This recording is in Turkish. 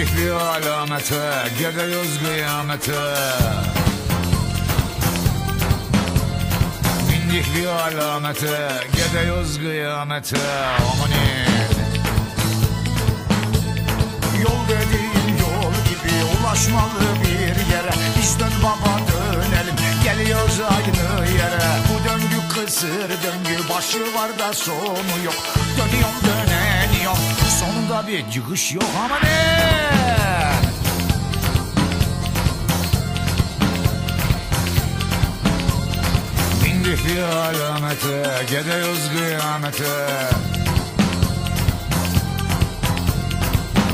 alamete Gidiyoruz kıyamete. Bindik bir alamete Gidiyoruz kıyamete. Amanin Yol dediğin yol gibi ulaşmalı bir yere. Biz dön baba dönelim. Geliyoruz aynı yere. Bu döngü kısır döngü başı var da sonu yok. Dönüyorum bir çıkış yok ama ne? Bindik bir alamete Gidiyoruz kıyamete